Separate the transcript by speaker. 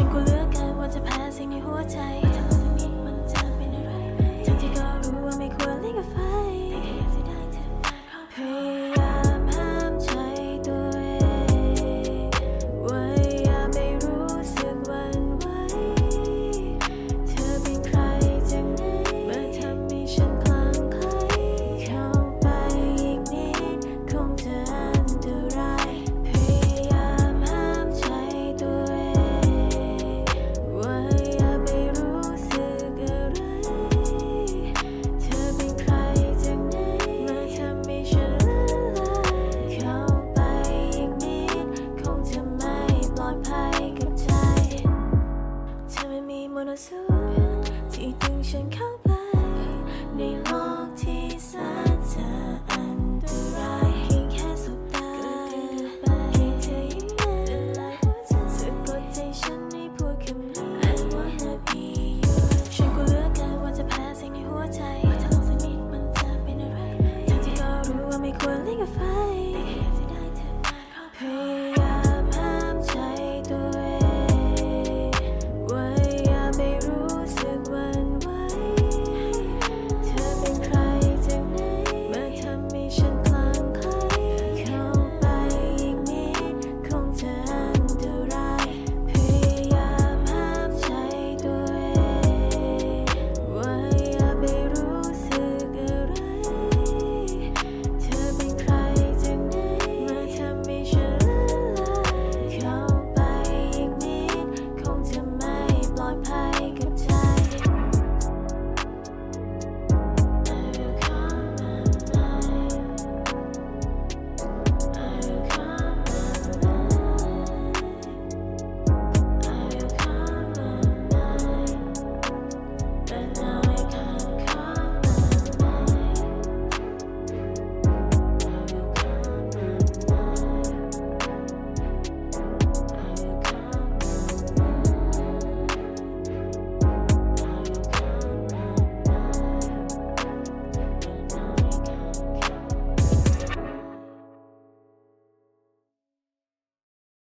Speaker 1: ฉันก็เลือกกันว่าจะแพ้สิ่งในหัวใจทั้งสนิทมันจะเป็นอะไรทั้งที่ก็รู้ว่าไม่ควรเล่นกับไฟ so